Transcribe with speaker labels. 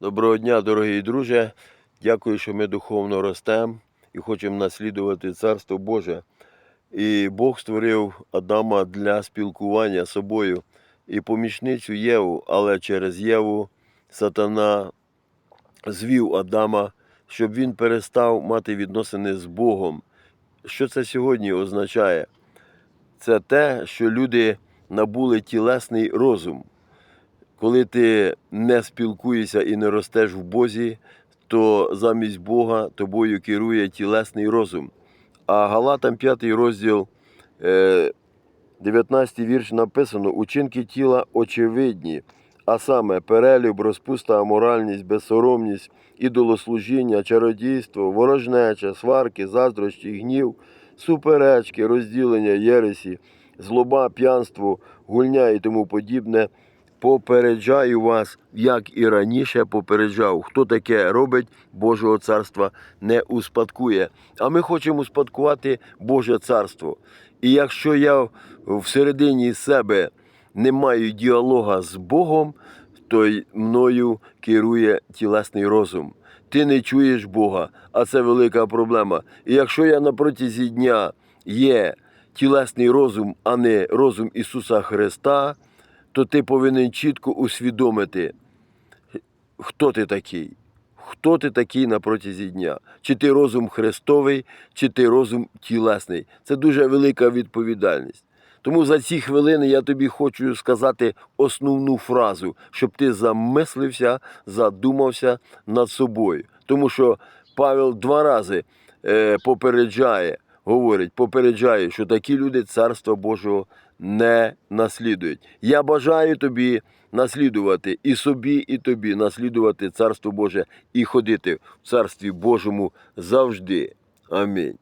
Speaker 1: Доброго дня, дорогі друже. Дякую, що ми духовно ростемо і хочемо наслідувати Царство Боже. І Бог створив Адама для спілкування з собою і помічницю Єву, але через Єву сатана звів Адама, щоб він перестав мати відносини з Богом. Що це сьогодні означає? Це те, що люди набули тілесний розум. Коли ти не спілкуєшся і не ростеш в Бозі, то замість Бога тобою керує тілесний розум. А Галатам 5 розділ, е, 19 вірш написано: учинки тіла очевидні, а саме перелюб, розпуста, аморальність, безсоромність, ідолослужіння, чародійство, ворожнеча, сварки, заздрощі, гнів, суперечки, розділення, єресі, злоба, п'янство, гульня і тому подібне. Попереджаю вас, як і раніше попереджав, хто таке робить, Божого царства не успадкує. А ми хочемо успадкувати Боже царство. І якщо я всередині себе не маю діалога з Богом, то й мною керує тілесний розум. Ти не чуєш Бога, а це велика проблема. І якщо я на протязі дня є тілесний розум, а не розум Ісуса Христа, то ти повинен чітко усвідомити, хто ти такий. Хто ти такий на протязі дня? Чи ти розум Христовий, чи ти розум тілесний? Це дуже велика відповідальність. Тому за ці хвилини я тобі хочу сказати основну фразу, щоб ти замислився, задумався над собою. Тому що Павел два рази е, попереджає, говорить, попереджає, що такі люди Царства Божого не наслідують. Я бажаю тобі наслідувати і собі, і тобі наслідувати Царство Боже і ходити в Царстві Божому завжди. Амінь.